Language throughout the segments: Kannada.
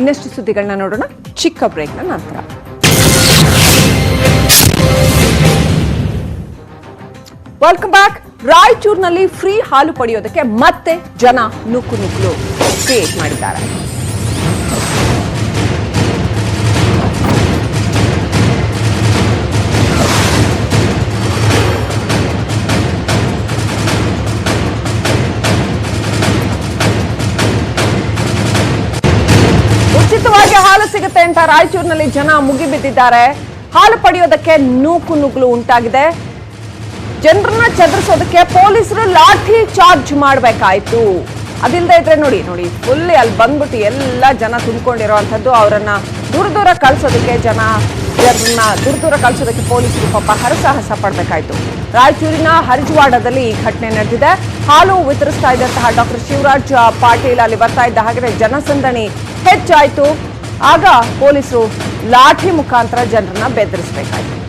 ಇನ್ನಷ್ಟು ಸುದ್ದಿಗಳನ್ನ ನೋಡೋಣ? ಚಿಕ್ಕ ಬ್ರೇಕ್ನ ನಂತರ. ವೆಲ್ಕಮ್ ಬ್ಯಾಕ್ ರಾಯಚೂರಿನಲ್ಲಿ ಫ್ರೀ ಹಾಲು ಪಡೆಯೋದಕ್ಕೆ ಮತ್ತೆ ಜನ ನುಕ್ಕು ನುಗ್ಗಲು ಕ್ರಿಯೇಟ್ ಮಾಡಿದ್ದಾರೆ. ರಾಯಚೂರಿನಲ್ಲಿ ಜನ ಮುಗಿಬಿದ್ದಿದ್ದಾರೆ. ಹಾಲು ಪಡೆಯೋದಕ್ಕೆ ನೂಕು ನುಗ್ಲು ಉಂಟಾಗಿದೆ. ಜನರನ್ನ ಚದರಿಸೋದಕ್ಕೆ ಪೊಲೀಸರು ಲಾಠಿ ಚಾರ್ಜ್ ಮಾಡಬೇಕಾಯ್ತು. ಅದಿಲ್ಲದೆ ಇದ್ರೆ ನೋಡಿ ನೋಡಿ ಫುಲ್ಲಿ ಅಲ್ಲಿ ಬಂದ್ಬಿಟ್ಟು ಎಲ್ಲ ಜನ ತುಂಬಿಕೊಂಡಿರುವಂಥದ್ದು ಅವರನ್ನ ದೂರ ದೂರ ಕಳಿಸೋದಕ್ಕೆ ಜನ, ಜನರನ್ನ ದೂರ ದೂರ ಕಳಿಸೋದಕ್ಕೆ ಪೊಲೀಸರು ಪಾಪ ಹರಸಾಹಸ ಪಡಬೇಕಾಯ್ತು. ರಾಯಚೂರಿನ ಹರಿಜವಾಡದಲ್ಲಿ ಈ ಘಟನೆ ನಡೆದಿದೆ. ಹಾಲು ವಿತರಿಸ್ತಾ ಇದ್ದಂತಹ ಡಾಕ್ಟರ್ ಶಿವರಾಜ್ ಪಾಟೀಲ್ ಅಲ್ಲಿ ಬರ್ತಾ ಇದ್ದ ಹಾಗೆ ಜನಸಂದಣಿ ಹೆಚ್ಚಾಯ್ತು. ಆಗ ಪೊಲೀಸರು ಲಾಠಿ ಮುಖಾಂತರ ಜನರನ್ನ ಬೆದರಿಸಬೇಕಾಯ್ತು.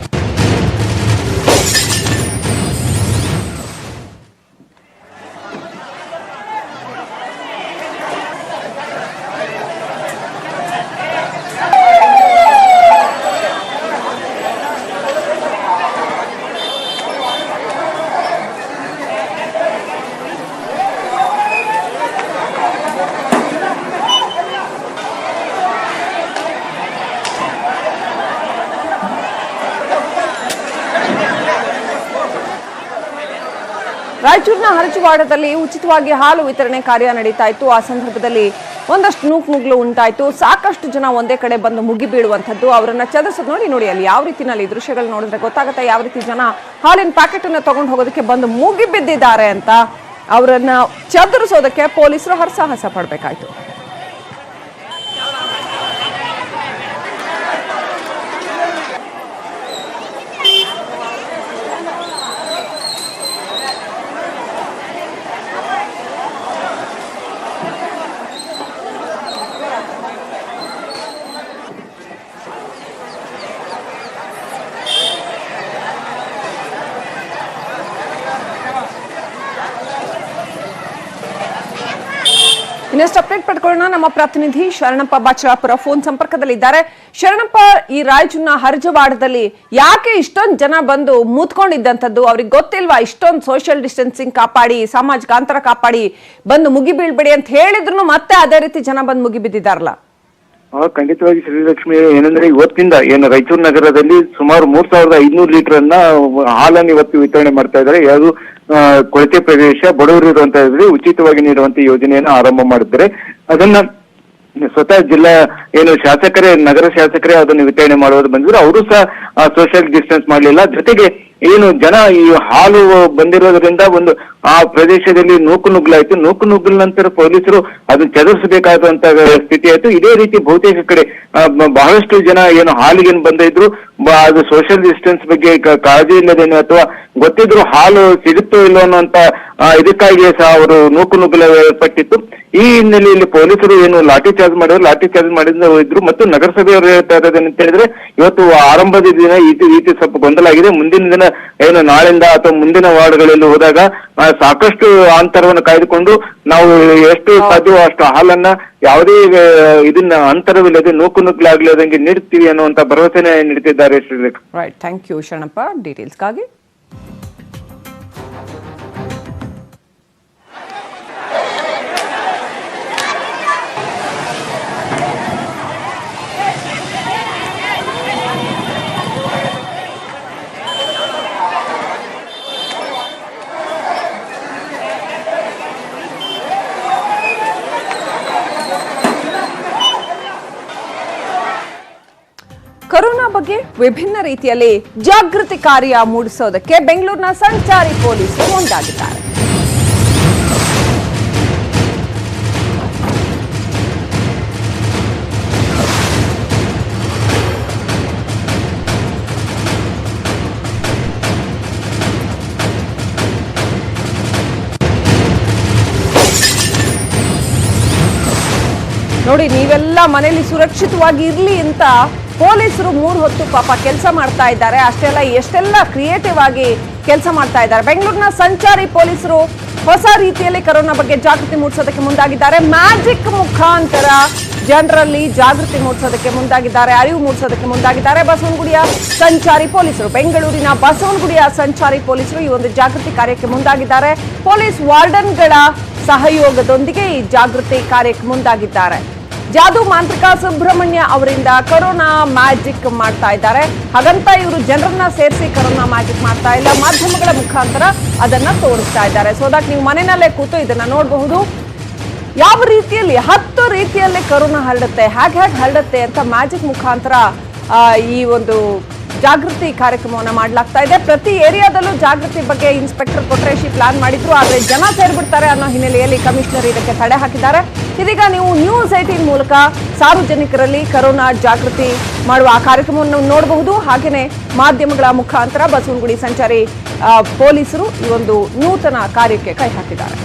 ರಾಯಚೂರಿನ ಹರಚುವಾಡದಲ್ಲಿ ಉಚಿತವಾಗಿ ಹಾಲು ವಿತರಣೆ ಕಾರ್ಯ ನಡೀತಾ ಇತ್ತು. ಆ ಸಂದರ್ಭದಲ್ಲಿ ಒಂದಷ್ಟು ನೂಕ್ ನುಗ್ಲು ಉಂಟಾಯಿತು. ಸಾಕಷ್ಟು ಜನ ಒಂದೇ ಕಡೆ ಬಂದು ಮುಗಿ ಬೀಳುವಂಥದ್ದು ಅವರನ್ನ ಚದರ್ಸೋದು ನೋಡಿ ನೋಡಿ ಅಲ್ಲಿ ಯಾವ ರೀತಿನಲ್ಲಿ ದೃಶ್ಯಗಳು ನೋಡಿದ್ರೆ ಗೊತ್ತಾಗುತ್ತೆ ಯಾವ ರೀತಿ ಜನ ಹಾಲಿನ ಪ್ಯಾಕೆಟ್ ಅನ್ನ ತಗೊಂಡು ಹೋಗೋದಕ್ಕೆ ಬಂದು ಮುಗಿ ಬಿದ್ದಿದ್ದಾರೆ ಅಂತ ಅವರನ್ನ ಚದುರಿಸೋದಕ್ಕೆ ಪೊಲೀಸರು ಹರಸಾಹಸ ಪಡಬೇಕಾಯ್ತು. ಇನ್ನಷ್ಟು ಅಪ್ಡೇಟ್ ಪಡ್ಕೊಳ್ಳೋಣ. ನಮ್ಮ ಪ್ರತಿನಿಧಿ ಶರಣಪ್ಪ ಬಾಚರಾಪುರ ಫೋನ್ ಸಂಪರ್ಕದಲ್ಲಿದ್ದಾರೆ. ಶರಣಪ್ಪ, ಈ ರಾಯಚೂರಿನ ಹರ್ಜವಾಡದಲ್ಲಿ ಯಾಕೆ ಇಷ್ಟೊಂದು ಜನ ಬಂದು ಮೂತ್ಕೊಂಡಿದ್ದಂಥದ್ದು? ಅವ್ರಿಗೆ ಗೊತ್ತಿಲ್ವಾ ಇಷ್ಟೊಂದು ಸೋಷಿಯಲ್ ಡಿಸ್ಟೆನ್ಸಿಂಗ್ ಕಾಪಾಡಿ, ಸಾಮಾಜಿಕ ಅಂತರ ಕಾಪಾಡಿ ಬಂದು ಮುಗಿ ಬೀಳ್ಬೇಡಿ ಅಂತ ಹೇಳಿದ್ರು ಮತ್ತೆ ಅದೇ ರೀತಿ ಜನ ಬಂದು ಮುಗಿ ಬಿದ್ದಿದ್ದಾರಲ್ಲ? ಖಂಡಿತವಾಗಿ ಶ್ರೀಲಕ್ಷ್ಮಿ ಏನಂದ್ರೆ ಇವತ್ತಿಂದ ಏನು ರಾಯಚೂರು ನಗರದಲ್ಲಿ ಸುಮಾರು ಮೂರ್ ಸಾವಿರದ ಐದ್ನೂರು ಲೀಟರ್ ಅನ್ನ ಹಾಲನ್ನು ಇವತ್ತು ವಿತರಣೆ ಮಾಡ್ತಾ ಇದ್ದಾರೆ. ಯಾವುದು ಆ, ಕೊಳಚೆ ಪ್ರದೇಶ ಬಡವರು ಇರುವಂತ ಉಚಿತವಾಗಿ ನೀಡುವಂತ ಯೋಜನೆಯನ್ನು ಆರಂಭ ಮಾಡಿದ್ರೆ ಅದನ್ನ ಸ್ವತಃ ಜಿಲ್ಲಾ ಏನು ಶಾಸಕರೇ ನಗರ ಶಾಸಕರೇ ಅದನ್ನು ವಿತರಣೆ ಮಾಡುವುದು ಬಂದಿದ್ರು. ಅವರು ಸಹ ಸೋಷಿಯಲ್ ಡಿಸ್ಟೆನ್ಸ್ ಮಾಡಲಿಲ್ಲ. ಜೊತೆಗೆ ಏನು ಜನ ಈ ಹಾಲು ಬಂದಿರೋದ್ರಿಂದ ಒಂದು ಆ ಪ್ರದೇಶದಲ್ಲಿ ನೂಕು ನುಗ್ಲಾಯ್ತು ನೂಕು ನುಗ್ಗಲ ನಂತರ ಪೊಲೀಸರು ಅದನ್ನ ಚದುರಿಸಬೇಕಾದಂತ ಸ್ಥಿತಿ ಆಯ್ತು. ಇದೇ ರೀತಿ ಬಹುತೇಕ ಕಡೆ ಬಹಳಷ್ಟು ಜನ ಏನು ಹಾಲಿಗೆ ಬಂದ ಇದ್ರು ಅದು ಸೋಷಿಯಲ್ ಡಿಸ್ಟೆನ್ಸ್ ಬಗ್ಗೆ ಕಾಳಜಿ ಇಲ್ಲದೇನು ಅಥವಾ ಗೊತ್ತಿದ್ರು ಹಾಲು ಸಿಗುತ್ತೋ ಇಲ್ಲೋ ಅನ್ನುವಂತ ಇದಕ್ಕಾಗಿ ಸಹ ಅವರು ನೂಕು ನುಗ್ಗಲ ಪಟ್ಟಿತ್ತು ಈ ಹಿನ್ನೆಲೆಯಲ್ಲಿ ಪೊಲೀಸರು ಏನು ಲಾಠಿ ಚಾರ್ಜ್ ಮಾಡಿದ್ರು ಲಾಠಿ ಚಾರ್ಜ್ ಮಾಡಿದ್ರು ಇದ್ರು ಮತ್ತು ನಗರಸಭೆಯವರು ಹೇಳ್ತಾ ಇರೋದೇನಂತ ಹೇಳಿದ್ರೆ, ಇವತ್ತು ಆರಂಭದ ದಿನ ಈ ರೀತಿ- ಸ್ವಲ್ಪ ಗೊಂದಲ ಆಗಿದೆ. ಮುಂದಿನ ದಿನ ಏನು ನಾಳೆಯಿಂದ ಅಥವಾ ಮುಂದಿನ ವಾರ್ಡ್ಗಳಲ್ಲಿ ಹೋದಾಗ ಸಾಕಷ್ಟು ಅಂತರವನ್ನು ಕಾಯ್ದುಕೊಂಡು ನಾವು ಎಷ್ಟು ಸಾಧ್ಯವೋ ಅಷ್ಟು ಹಾಲನ್ನ ಯಾವುದೇ ಇದನ್ನ ಅಂತರವಿಲ್ಲದೆ ನೂಕು ನುಗ್ಲಾಗ್ಲದಂಗೆ ನೀಡ್ತೀವಿ ಅನ್ನುವಂತ ಭರವಸೆ ನೀಡುತ್ತಿದ್ದಾರೆ Srilekha right thank you Sharanappa ಡೀಟೇಲ್ಸ್ಗಾಗಿ ವಿಭಿನ್ನ ರೀತಿಯಲ್ಲಿ ಜಾಗೃತಿ ಕಾರ್ಯ ಮೂಡಿಸೋದಕ್ಕೆ ಬೆಂಗಳೂರಿನ ಸಂಚಾರಿ ಪೊಲೀಸರು ಮುಂದಾಗಿದ್ದಾರೆ. ನೋಡಿ, ನೀವೆಲ್ಲ ಮನೆಯಲ್ಲಿ ಸುರಕ್ಷಿತವಾಗಿ ಇರಲಿ ಅಂತ ಪೊಲೀಸರು ಮೂರು ಹೊತ್ತು ಪಾಪ ಕೆಲಸ ಮಾಡ್ತಾ ಇದ್ದಾರೆ. ಅಷ್ಟೆಲ್ಲ, ಎಷ್ಟೆಲ್ಲ ಕ್ರಿಯೇಟಿವ್ ಆಗಿ ಕೆಲಸ ಮಾಡ್ತಾ ಇದ್ದಾರೆ. ಬೆಂಗಳೂರಿನ ಸಂಚಾರಿ ಪೊಲೀಸರು ಹೊಸ ರೀತಿಯಲ್ಲಿ ಕರೋನಾ ಬಗ್ಗೆ ಜಾಗೃತಿ ಮೂಡಿಸೋದಕ್ಕೆ ಮುಂದಾಗಿದ್ದಾರೆ. ಮ್ಯಾಜಿಕ್ ಮುಖಾಂತರ ಜನರಲ್ಲಿ ಜಾಗೃತಿ ಮೂಡಿಸೋದಕ್ಕೆ ಮುಂದಾಗಿದ್ದಾರೆ, ಅರಿವು ಮೂಡಿಸೋದಕ್ಕೆ ಮುಂದಾಗಿದ್ದಾರೆ. ಬಸವನಗುಡಿಯ ಸಂಚಾರಿ ಪೊಲೀಸರು, ಬೆಂಗಳೂರಿನ ಬಸವನಗುಡಿಯ ಸಂಚಾರಿ ಪೊಲೀಸರು ಈ ಒಂದು ಜಾಗೃತಿ ಕಾರ್ಯಕ್ಕೆ ಮುಂದಾಗಿದ್ದಾರೆ. ಪೊಲೀಸ್ ವಾರ್ಡನ್ಗಳ ಸಹಯೋಗದೊಂದಿಗೆ ಈ ಜಾಗೃತಿ ಕಾರ್ಯಕ್ಕೆ ಮುಂದಾಗಿದ್ದಾರೆ. ಜಾದು ಮಾಂತ್ರಿಕ ಸುಬ್ರಹ್ಮಣ್ಯ ಅವರಿಂದ ಕರೋನಾ ಮ್ಯಾಜಿಕ್ ಮಾಡ್ತಾ ಇದ್ದಾರೆ. ಹಾಗಂತ ಇವರು ಜನರನ್ನ ಸೇರಿಸಿ ಕರೋನಾ ಮ್ಯಾಜಿಕ್ ಮಾಡ್ತಾ ಇಲ್ಲ. ಮಾಧ್ಯಮಗಳ ಮುಖಾಂತರ ಅದನ್ನ ತೋರಿಸ್ತಾ ಇದ್ದಾರೆ. ಸೊ ದಟ್ ನೀವು ಮನೆಯಲ್ಲೇ ಕೂತು ಇದನ್ನ ನೋಡಬಹುದು. ಯಾವ ರೀತಿಯಲ್ಲಿ ಹತ್ತು ರೀತಿಯಲ್ಲಿ ಕರೋನಾ ಹರಡುತ್ತೆ, ಹೇಗೆ ಹೇಗೆ ಹರಡುತ್ತೆ ಅಂತ ಮ್ಯಾಜಿಕ್ ಮುಖಾಂತರ ಈ ಒಂದು ಜಾಗೃತಿ ಕಾರ್ಯಕ್ರಮವನ್ನು ಮಾಡಲಾಗ್ತಾ ಇದೆ. ಪ್ರತಿ ಏರಿಯಾದಲ್ಲೂ ಜಾಗೃತಿ ಬಗ್ಗೆ ಇನ್ಸ್ಪೆಕ್ಟರ್ ಕೊಟ್ರೇಶಿ ಪ್ಲಾನ್ ಮಾಡಿದ್ರು. ಆದರೆ ಜನ ಸೇರ್ಬಿಡ್ತಾರೆ ಅನ್ನೋ ಹಿನ್ನೆಲೆಯಲ್ಲಿ ಕಮಿಷನರ್ ಇದಕ್ಕೆ ತಡೆ ಹಾಕಿದ್ದಾರೆ. ಇದೀಗ ನೀವು ನ್ಯೂಸ್ ಏಟೀನ್ ಮೂಲಕ ಸಾರ್ವಜನಿಕರಲ್ಲಿ ಕರೋನಾ ಜಾಗೃತಿ ಮಾಡುವ ಆ ಕಾರ್ಯಕ್ರಮವನ್ನು ನೋಡಬಹುದು. ಹಾಗೆಯೇ ಮಾಧ್ಯಮಗಳ ಮುಖಾಂತರ ಬಸವನಗುಡಿ ಸಂಚಾರಿ ಪೊಲೀಸರು ಈ ಒಂದು ನೂತನ ಕಾರ್ಯಕ್ಕೆ ಕೈ ಹಾಕಿದ್ದಾರೆ.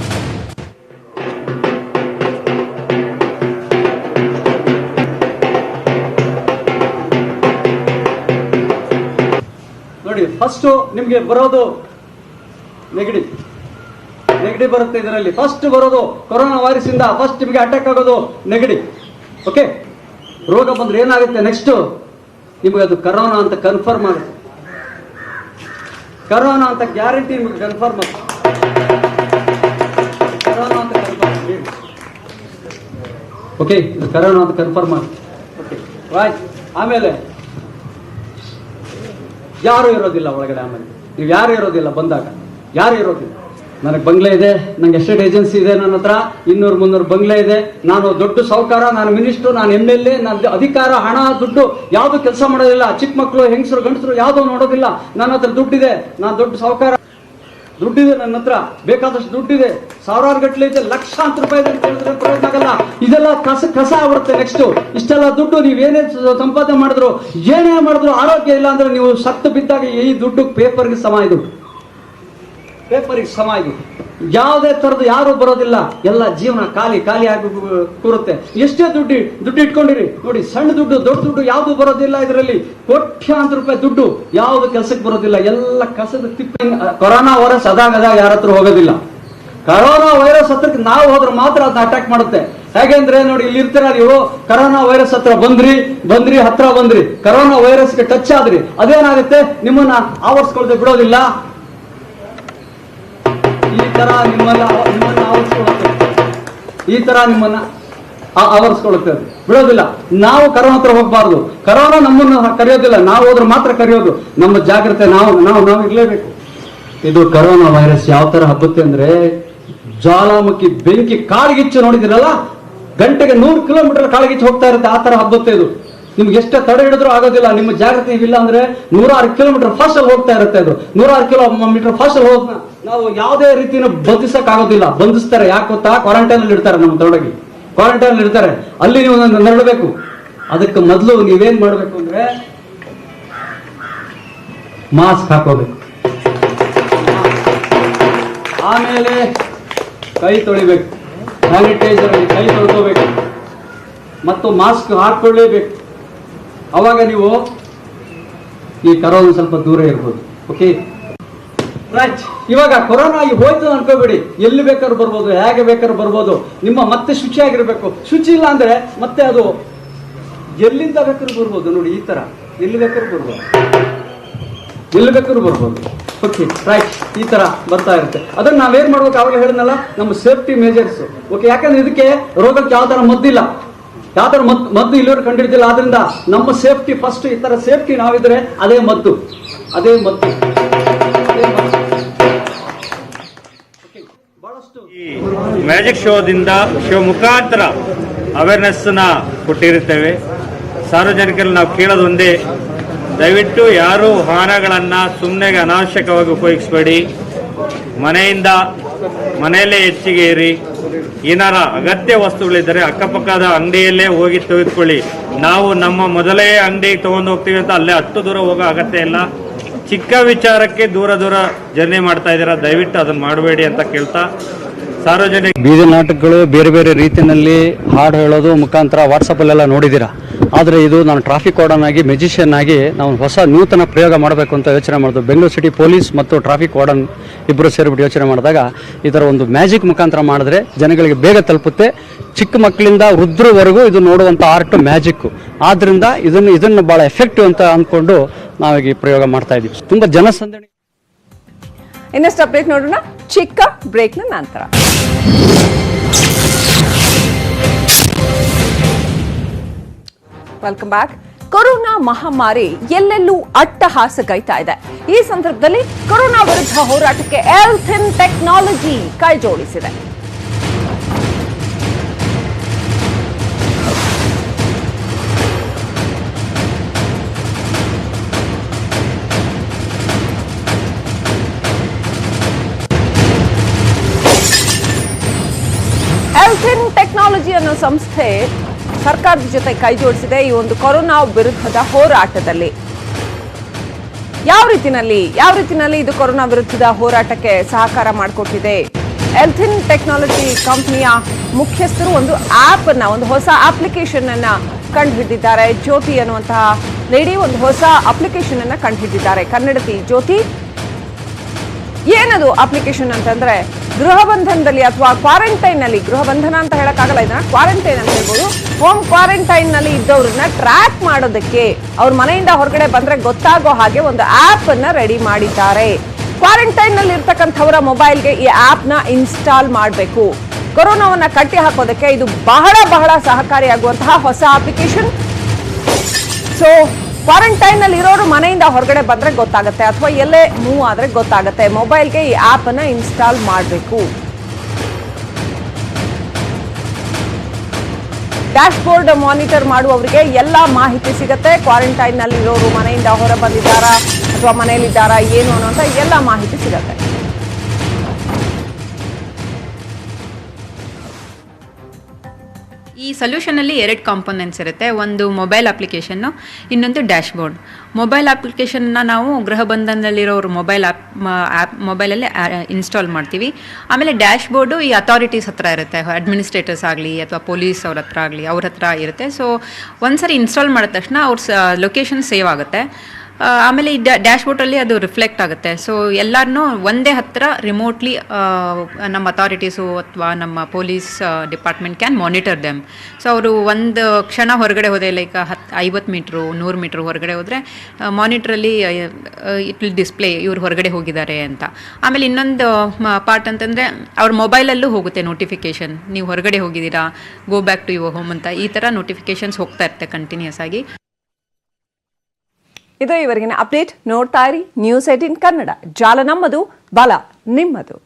ನೋಡಿ ಫಸ್ಟ್ ನಿಮ್ಗೆ ಬರೋದು ನೆಗಡಿ. ನೆಗಡಿ ಬರುತ್ತೆ ಇದರಲ್ಲಿ. ಫಸ್ಟ್ ಬರೋದು ಕೊರೋನಾ ವೈರಸ್ ಇಂದ ಫಸ್ಟ್ ನಿಮಗೆ ಅಟ್ಯಾಕ್ ಆಗೋದು ನೆಗಡಿ. ಓಕೆ ರೋಗ ಬಂದ್ರೆ ಏನಾಗುತ್ತೆ? ನೆಕ್ಸ್ಟ್ ನಿಮಗೆ ಅದು ಕರೋನಾ ಅಂತ ಕನ್ಫರ್ಮ್ ಆಗುತ್ತೆ. ಕರೋನಾ ಅಂತ ಗ್ಯಾರಂಟಿ ನಿಮಗೆ ಕನ್ಫರ್ಮ್ ಆಗುತ್ತೆ. ಕರೋನಾ ಅಂತ ಕನ್ಫರ್ಮ್ ಓಕೆ ಇದು ಕರೋನಾ ಅಂತ ಕನ್ಫರ್ಮ್ ಆಗುತ್ತೆ. ಓಕೆ ಆಮೇಲೆ ಯಾರು ಇರೋದಿಲ್ಲ ಒಳಗಡೆ ಆಮೇಲೆ? ನೀವು ಯಾರು ಇರೋದಿಲ್ಲ ಬಂದಾಗ? ಯಾರು ಇರೋದಿಲ್ಲ? ನನಗೆ ಬಂಗ್ಲೆ ಇದೆ, ನಂಗೆ ಎಸ್ಟೇಟ್ ಏಜೆನ್ಸಿ ಇದೆ ನನ್ನ ಹತ್ರ, ಇನ್ನೂರು ಮುನ್ನೂರು ಬಂಗ್ಲೆ ಇದೆ, ನಾನು ದೊಡ್ಡ ಸಾಹುಕಾರ, ನಾನು ಮಿನಿಸ್ಟರ್ ನಾನು ಎಂ ಎಲ್ ಎ ನನ್ನ ಅಧಿಕಾರ, ಹಣ, ದುಡ್ಡು ಯಾವುದು ಕೆಲಸ ಮಾಡೋದಿಲ್ಲ, ಚಿಕ್ಕ ಮಕ್ಕಳು ಹೆಂಗಸರು, ಗಂಡಸರು ಯಾವುದೋ ನೋಡೋದಿಲ್ಲ, ನನ್ನ ಹತ್ರ ದುಡ್ಡಿದೆ, ನಾನು ದೊಡ್ಡ ಸಾಹುಕಾರ. ದುಡ್ಡಿದೆ ನನ್ನ ಹತ್ರ. ಬೇಕಾದಷ್ಟು ದುಡ್ಡಿದೆ. ಸಾವಿರಾರು ಗಟ್ಟಲೆ ಇದೆ ಲಕ್ಷಾಂತರ ರೂಪಾಯಿ ಪ್ರಯತ್ನ ಆಗಲ್ಲ. ಇದೆಲ್ಲ ಕಸ ಕಸ ಆಗ್ಬಿಡುತ್ತೆ ನೆಕ್ಸ್ಟ್ ಇಷ್ಟೆಲ್ಲ ದುಡ್ಡು ನೀವೇನೇ ಸಂಪಾದನೆ ಮಾಡಿದ್ರು, ಏನೇ ಮಾಡಿದ್ರು ಆರೋಗ್ಯ ಇಲ್ಲ ಅಂದ್ರೆ ನೀವು ಸತ್ತು ಬಿದ್ದಾಗ ಈ ದುಡ್ಡು ಪೇಪರ್ಗೆ ಸಮ ಇದು. ಪೇಪರಿಗೆ ಸಮ ಇದು ಯಾವುದೇ ತರದ್ದು ಯಾರು ಬರೋದಿಲ್ಲ. ಎಲ್ಲ ಜೀವನ ಖಾಲಿ ಖಾಲಿ ಆಗಿ ಕೂರುತ್ತೆ. ಎಷ್ಟೇ ದುಡ್ಡು ದುಡ್ಡು ಇಟ್ಕೊಂಡಿರಿ. ನೋಡಿ, ಸಣ್ಣ ದುಡ್ಡು, ದೊಡ್ಡ ದುಡ್ಡು ಯಾವುದು ಬರೋದಿಲ್ಲ ಇದರಲ್ಲಿ. ಕೋಟ್ಯಾಂತರ ರೂಪಾಯಿ ದುಡ್ಡು ಯಾವುದು ಕೆಲಸಕ್ಕೆ ಬರೋದಿಲ್ಲ. ಎಲ್ಲ ಕಸದ ತಿಪ್ಪೆ ಕೊರೋನಾ ವೈರಸ್ ಅದಾಗದಾಗ ಯಾರ ಹತ್ರ ಹೋಗೋದಿಲ್ಲ. ಕರೋನಾ ವೈರಸ್ ಹತ್ರಕ್ಕೆ ನಾವು ಹೋದ್ರೆ ಮಾತ್ರ ಅದನ್ನ ಅಟ್ಯಾಕ್ ಮಾಡುತ್ತೆ. ಹೇಗೆಂದ್ರೆ ನೋಡಿ, ಇಲ್ಲಿ ಇರ್ತೀರ ನೀವು? ಕರೋನಾ ವೈರಸ್ ಹತ್ರ ಬಂದ್ರಿ ಬಂದ್ರಿ, ಹತ್ರ ಬಂದ್ರಿ. ಕರೋನಾ ವೈರಸ್ಗೆ ಟಚ್ ಆದ್ರಿ. ಅದೇನಾಗುತ್ತೆ? ನಿಮ್ಮನ್ನ ಆವರಿಸ್ಕೊಳ್ದೆ ಬಿಡೋದಿಲ್ಲ. ತರ ನಿಮ್ಮನ್ನ ನಿಮ್ಮನ್ನ ಆವರಿಸ್ಕೊಳ್ಳುತ್ತೆ ಈ ತರ ನಿಮ್ಮನ್ನ ಆವರಿಸ್ಕೊಳ್ಳುತ್ತೆ ಅದು. ಬಿಡೋದಿಲ್ಲ. ನಾವು ಕರೋನಾ ಹತ್ರ ಹೋಗ್ಬಾರ್ದು. ಕರೋನಾ ನಮ್ಮನ್ನ ಕರೆಯೋದಿಲ್ಲ. ನಾವು ಹೋದ್ರೆ ಮಾತ್ರ ಕರೆಯೋದು. ನಮ್ಮ ಜಾಗ್ರತೆ ನಾವು ನಾವು ನಾವು ಇರ್ಲೇಬೇಕು. ಇದು ಕರೋನಾ ವೈರಸ್ ಯಾವ ತರ ಹಬ್ಬುತ್ತೆ ಅಂದ್ರೆ ಜ್ವಾಲಾಮುಖಿ ಬೆಂಕಿ ಕಾಳುಗಿಚ್ಚಿ ನೋಡಿದಿರಲ್ಲ ಗಂಟೆಗೆ ನೂರು ಕಿಲೋಮೀಟರ್ ಕಾಳಗಿಚ್ಚು ಹೋಗ್ತಾ ಇರುತ್ತೆ. ಆ ತರ ಹಬ್ಬುತ್ತೆ ಇದು. ನಿಮ್ಗೆ ಎಷ್ಟೇ ತಡೆ ಹಿಡಿದ್ರು ಆಗೋದಿಲ್ಲ. ನಿಮ್ಮ ಜಾಗೃತಿ ಇಲ್ಲ ಅಂದ್ರೆ ನೂರಾರು ಕಿಲೋಮೀಟರ್ ಫಾಸ್ಟ್ ಅಲ್ಲಿ ಹೋಗ್ತಾ ಇರುತ್ತೆ ಅದು. ನೂರಾರು ಕಿಲೋಮೀಟರ್ ಫಾಸ್ಟ್ ಅಲ್ಲಿ ಹೋಗ್ ನಾವು ಯಾವುದೇ ರೀತಿಯ ಬಂಧಿಸಕ್ ಆಗೋದಿಲ್ಲ ಬಂಧಿಸ್ತಾರೆ, ಯಾಕೆ ಗೊತ್ತಾ? ಕ್ವಾರಂಟೈನ್ ಅಲ್ಲಿ ಇಡ್ತಾರೆ ನಮ್ಮ ತೊಡಗಿ ಕ್ವಾರಂಟೈನ್ ಅಲ್ಲಿ ಇರ್ತಾರೆ. ಅಲ್ಲಿ ನೀವು ನರಳಬೇಕು ಅದಕ್ಕೆ ಮೊದಲು ನೀವೇನ್ ಮಾಡಬೇಕು ಅಂದ್ರೆ ಮಾಸ್ಕ್ ಹಾಕೋಬೇಕು ಆಮೇಲೆ ಕೈ ತೊಳಿಬೇಕು. ಸ್ಯಾನಿಟೈಸರ್ ಕೈ ತೊಳ್ಕೋಬೇಕು. ಮತ್ತು ಮಾಸ್ಕ್ ಹಾಕೊಳ್ಳೇಬೇಕು. ಅವಾಗ ನೀವು ಈ ಕರೋನ ಸ್ವಲ್ಪ ದೂರ ಇರ್ಬೋದು. ಓಕೆ ರೈಟ್ ಇವಾಗ ಕೊರೋನಾ ಈ ಹೋಯ್ತು ಅನ್ಕೋಬೇಡಿ. ಎಲ್ಲಿ ಬೇಕಾದ್ರೂ ಬರ್ಬೋದು, ಹೇಗೆ ಬೇಕಾದ್ರೂ ಬರ್ಬೋದು. ನಿಮ್ಮ ಮತ್ತೆ ಶುಚಿಯಾಗಿರಬೇಕು ಶುಚಿ ಇಲ್ಲ ಅಂದ್ರೆ ಮತ್ತೆ ಅದು ಎಲ್ಲಿಂದ ಬೇಕಾದ್ರೂ ಬರ್ಬೋದು ನೋಡಿ, ಈ ತರ. ಎಲ್ಲಿ ಬೇಕಾದ್ರೂ ಬರ್ಬೋದು. ಎಲ್ಲಿ ಬೇಕಾದ್ರೂ ಬರ್ಬೋದು. ಓಕೆ ರೈಟ್ ಈ ತರ ಬರ್ತಾ ಇರುತ್ತೆ. ಅದನ್ನ ನಾವೇನ್ ಮಾಡ್ಬೇಕು? ಆವಾಗ ಹೇಳಿದ್ನಲ್ಲ, ನಮ್ಮ ಸೇಫ್ಟಿ ಮೇಜರ್ಸ್ ಓಕೆ ಯಾಕಂದ್ರೆ ಇದಕ್ಕೆ ರೋಗಕ್ಕೆ ಯಾವ ತರ ಮದ್ದಿಲ್ಲ. ಯಾವ ತರ ಮದ್ದು ಮದ್ದು ಇಲ್ಲಿವರೆಗೆ ಕಂಡಿಡ್ದಿಲ್ಲ ಆದ್ರಿಂದ ನಮ್ಮ ಸೇಫ್ಟಿ ಫಸ್ಟ್ ಈ ತರ ಸೇಫ್ಟಿ ನಾವಿದ್ರೆ ಅದೇ ಮದ್ದು. ಅದೇ ಮದ್ದು. ಮ್ಯಾಜಿಕ್ ಶೋದಿಂದ ಶೋ ಮುಖಾಂತರ ಅವೇರ್ನೆಸ್ನ ಕೊಟ್ಟಿರುತ್ತೇವೆ. ಸಾರ್ವಜನಿಕರಲ್ಲಿ ನಾವು ಕೇಳೋದೊಂದೇ ದಯವಿಟ್ಟು ಯಾರು ವಾಹನಗಳನ್ನು ಸುಮ್ಮನೆ ಅನಾವಶ್ಯಕವಾಗಿ ಉಪಯೋಗಿಸಬೇಡಿ. ಮನೆಯಿಂದ ಮನೆಯಲ್ಲೇ ಹೆಚ್ಚಿಗೆ ಇರಿ. ಏನಾರ ಅಗತ್ಯ ವಸ್ತುಗಳಿದ್ದರೆ ಅಕ್ಕಪಕ್ಕದ ಅಂಗಡಿಯಲ್ಲೇ ಹೋಗಿ ತೆಗೆದುಕೊಳ್ಳಿ. ನಾವು ನಮ್ಮ ಮೊದಲೇ ಅಂಗಡಿಗೆ ತಗೊಂಡು ಹೋಗ್ತೀವಿ ಅಂತ ಅಲ್ಲೇ ಹತ್ತು ದೂರ ಹೋಗೋ ಅಗತ್ಯ ಇಲ್ಲ. ಚಿಕ್ಕ ವಿಚಾರಕ್ಕೆ ದೂರ ದೂರ ಜರ್ನಿ ಮಾಡ್ತಾ ಇದ್ದೀರಾ, ದಯವಿಟ್ಟು ಅದನ್ನು ಮಾಡಬೇಡಿ ಅಂತ ಕೇಳ್ತಾ. ಸಾರ್ವಜನಿಕ ಬೀದಿ ನಾಟಕಗಳು ಬೇರೆ ಬೇರೆ ರೀತಿಯಲ್ಲಿ ಹಾಡು ಹೇಳೋದು ಮುಖಾಂತರ ವಾಟ್ಸಪ್ಪಲ್ಲೆಲ್ಲ ನೋಡಿದ್ದೀರಾ? ಆದರೆ ಇದು ನಾನು ಟ್ರಾಫಿಕ್ ವಾರ್ಡನ್ ಆಗಿ ಮೆಜಿಷಿಯನ್ ಆಗಿ ನಾವು ಹೊಸ ನೂತನ ಪ್ರಯೋಗ ಮಾಡಬೇಕು ಅಂತ ಯೋಚನೆ ಮಾಡೋದು. ಬೆಂಗಳೂರು ಸಿಟಿ ಪೊಲೀಸ್ ಮತ್ತು ಟ್ರಾಫಿಕ್ ವಾರ್ಡನ್ ಇಬ್ಬರು ಸೇರಿಬಿಟ್ಟು ಯೋಚನೆ ಮಾಡಿದಾಗ ಇದರ ಒಂದು ಮ್ಯಾಜಿಕ್ ಮುಖಾಂತರ ಮಾಡಿದ್ರೆ ಜನಗಳಿಗೆ ಬೇಗ ತಲುಪುತ್ತೆ. ಚಿಕ್ಕ ಮಕ್ಕಳಿಂದ ವೃದ್ಧರವರೆಗೂ ಇದು ನೋಡುವಂಥ ಆರ್ಟ್ ಮ್ಯಾಜಿಕ್ ಆದ್ದರಿಂದ ಇದನ್ನು ಇದನ್ನು ಭಾಳ ಎಫೆಕ್ಟಿವ್ ಅಂತ ಅಂದ್ಕೊಂಡು ನಾವೀಗ ಈ ಪ್ರಯೋಗ ಮಾಡ್ತಾ ಇದ್ದೀವಿ. ತುಂಬ ಜನಸಂದಣಿ ಇನ್ನಷ್ಟು ಅಪ್ಡೇಟ್ ನೋಡೋಣ ಚಿಕ್ಕ ಬ್ರೇಕ್ನ ನಂತರ. ವೆಲ್ಕಮ್ ಬ್ಯಾಕ್ ಕೊರೋನಾ ಮಹಾಮಾರಿ ಎಲ್ಲೆಲ್ಲೂ ಅಟ್ಟಹಾಸಗೈತಾ ಇದೆ. ಈ ಸಂದರ್ಭದಲ್ಲಿ ಕೊರೋನಾ ವಿರುದ್ಧ ಹೋರಾಟಕ್ಕೆ ಎಲ್ಥಿನ್ ಟೆಕ್ನಾಲಜಿ ಕೈ ಸಂಸ್ಥೆ ಸರ್ಕಾರದ ಜೊತೆ ಕೈಜೋಡಿಸಿದೆ ಈ ಒಂದು ಕೊರೋನಾ ವಿರುದ್ಧದ ಹೋರಾಟದಲ್ಲಿ. ಯಾವ ರೀತಿನಲ್ಲಿ ಯಾವ ರೀತಿನಲ್ಲಿ ಇದು ಕೊರೋನಾ ವಿರುದ್ಧದ ಹೋರಾಟಕ್ಕೆ ಸಹಕಾರ ಮಾಡಿಕೊಟ್ಟಿದೆ? ಎಲ್ಥಿನ್ ಟೆಕ್ನಾಲಜಿ ಕಂಪ್ನಿಯ ಮುಖ್ಯಸ್ಥರು ಒಂದು ಆಪ್ ಅನ್ನ ಒಂದು ಹೊಸ ಅಪ್ಲಿಕೇಶನ್ ಅನ್ನ ಕಂಡುಹಿಡಿದಿದ್ದಾರೆ. ಜ್ಯೋತಿ ಅನ್ನುವಂತಹ ಲೇಡಿ ಒಂದು ಹೊಸ ಅಪ್ಲಿಕೇಶನ್ ಅನ್ನ ಕಂಡುಹಿಡಿದಿದ್ದಾರೆ. ಕನ್ನಡತಿ ಜ್ಯೋತಿ ಏನದು ಅಪ್ಲಿಕೇಶನ್ ಅಂತಂದ್ರೆ ಗೃಹ ಬಂಧನದಲ್ಲಿ ಅಥವಾ ಕ್ವಾರಂಟೈನ್ನಲ್ಲಿ ಗೃಹ ಬಂಧನ ಅಂತ ಹೇಳಕ್ಕಾಗಲ್ಲ ಇದನ್ನ ಕ್ವಾರಂಟೈನ್ ಅಂತ ಹೇಳ್ಬೋದು. ಹೋಮ್ ಕ್ವಾರಂಟೈನ್ನಲ್ಲಿ ಇದ್ದವ್ರನ್ನ ಟ್ರ್ಯಾಕ್ ಮಾಡೋದಕ್ಕೆ ಅವ್ರ ಮನೆಯಿಂದ ಹೊರಗಡೆ ಬಂದ್ರೆ ಗೊತ್ತಾಗೋ ಹಾಗೆ ಒಂದು ಆಪ್ ಅನ್ನ ರೆಡಿ ಮಾಡಿದ್ದಾರೆ. ಕ್ವಾರಂಟೈನ್ನಲ್ಲಿ ಇರ್ತಕ್ಕಂಥವರ ಮೊಬೈಲ್ಗೆ ಈ ಆಪ್ನ ಇನ್ಸ್ಟಾಲ್ ಮಾಡಬೇಕು. ಕೊರೋನಾವನ್ನ ಕಟ್ಟಿ ಹಾಕೋದಕ್ಕೆ ಇದು ಬಹಳ ಬಹಳ ಸಹಕಾರಿಯಾಗುವಂತಹ ಹೊಸ ಅಪ್ಲಿಕೇಶನ್ ಸೊ ಕ್ವಾರಂಟೈನ್ನಲ್ಲಿ ಇರೋರು ಮನೆಯಿಂದ ಹೊರಗಡೆ ಬಂದ್ರೆ ಗೊತ್ತಾಗುತ್ತೆ ಅಥವಾ ಎಲ್ಲೇ ಮೂವ್ ಆದ್ರೆ ಗೊತ್ತಾಗುತ್ತೆ. ಮೊಬೈಲ್ಗೆ ಈ ಆಪ್ ಅನ್ನ ಇನ್ಸ್ಟಾಲ್ ಮಾಡಬೇಕು. ಡ್ಯಾಶ್ ಬೋರ್ಡ್ ಮಾನಿಟರ್ ಮಾಡುವವರಿಗೆ ಎಲ್ಲ ಮಾಹಿತಿ ಸಿಗುತ್ತೆ. ಕ್ವಾರಂಟೈನ್ನಲ್ಲಿ ಇರೋರು ಮನೆಯಿಂದ ಹೊರ ಬಂದಿದ್ದಾರಾ ಅಥವಾ ಮನೆಯಲ್ಲಿದ್ದಾರಾ, ಏನು ಅನ್ನೋಂಥ ಎಲ್ಲ ಮಾಹಿತಿ ಸಿಗುತ್ತೆ. ಈ ಸೊಲ್ಯೂಷನಲ್ಲಿ ಎರಡು ಕಾಂಪೊನೆಂಟ್ಸ್ ಇರುತ್ತೆ. ಒಂದು ಮೊಬೈಲ್ ಅಪ್ಲಿಕೇಶನ್ನು ಇನ್ನೊಂದು ಡ್ಯಾಶ್ ಬೋರ್ಡ್ ಮೊಬೈಲ್ ಅಪ್ಲಿಕೇಶನ್ನ ನಾವು ಗೃಹ ಬಂಧನದಲ್ಲಿರೋರು ಮೊಬೈಲ್ ಆ್ಯಪ್ ಆ್ಯಪ್ ಮೊಬೈಲಲ್ಲಿ ಇನ್ಸ್ಟಾಲ್ ಮಾಡ್ತೀವಿ. ಆಮೇಲೆ ಡ್ಯಾಶ್ ಬೋರ್ಡು ಈ ಅಥಾರಿಟೀಸ್ ಹತ್ರ ಇರುತ್ತೆ. ಅಡ್ಮಿನಿಸ್ಟ್ರೇಟರ್ಸ್ ಆಗಲಿ ಅಥವಾ ಪೊಲೀಸ್ ಅವ್ರ ಹತ್ರ ಆಗಲಿ, ಅವ್ರ ಹತ್ರ ಇರುತ್ತೆ. ಸೊ ಒಂದ್ಸರಿ ಇನ್ಸ್ಟಾಲ್ ಮಾಡಿದ ತಕ್ಷಣ ಅವ್ರ ಲೊಕೇಶನ್ ಸೇವ್ ಆಗುತ್ತೆ. ಆಮೇಲೆ ಈ ಡ್ಯಾಶ್ ಬೋರ್ಡಲ್ಲಿ ಅದು ರಿಫ್ಲೆಕ್ಟ್ ಆಗುತ್ತೆ. ಸೊ ಎಲ್ಲರನ್ನೂ ಒಂದೇ ಹತ್ರ ರಿಮೋಟ್ಲಿ ನಮ್ಮ ಅಥಾರಿಟೀಸು ಅಥವಾ ನಮ್ಮ police department can monitor them so ಅವರು ಒಂದು ಕ್ಷಣ ಹೊರಗಡೆ ಹೋದೆ ಲೈಕ್ ಹತ್ತು ಐವತ್ತು ಮೀಟ್ರು, ನೂರು ಮೀಟ್ರ್ ಹೊರಗಡೆ ಹೋದರೆ ಮಾನಿಟ್ರಲ್ಲಿ ಇಟ್ ವಿಲ್ ಡಿಸ್ಪ್ಲೇ ಇವ್ರು ಹೊರಗಡೆ ಹೋಗಿದ್ದಾರೆ ಅಂತ. ಆಮೇಲೆ ಇನ್ನೊಂದು ಪಾರ್ಟ್ ಅಂತಂದರೆ, ಅವ್ರ ಮೊಬೈಲಲ್ಲೂ ಹೋಗುತ್ತೆ ನೋಟಿಫಿಕೇಷನ್ ನೀವು ಹೊರಗಡೆ ಹೋಗಿದ್ದೀರಾ go back to your home ಅಂತ. ಈ ಥರ ನೋಟಿಫಿಕೇಷನ್ಸ್ ಹೋಗ್ತಾ ಇರುತ್ತೆ ಕಂಟಿನ್ಯೂಸ್ ಆಗಿ. ಇದು ಇವರಿಗಿನ ಅಪ್ಡೇಟ್. ನೋಡ್ತಾ ಇರಿ. News eighteen Kannada. ಜಾಲ ನಮ್ಮದು ಬಲ ನಿಮ್ಮದು.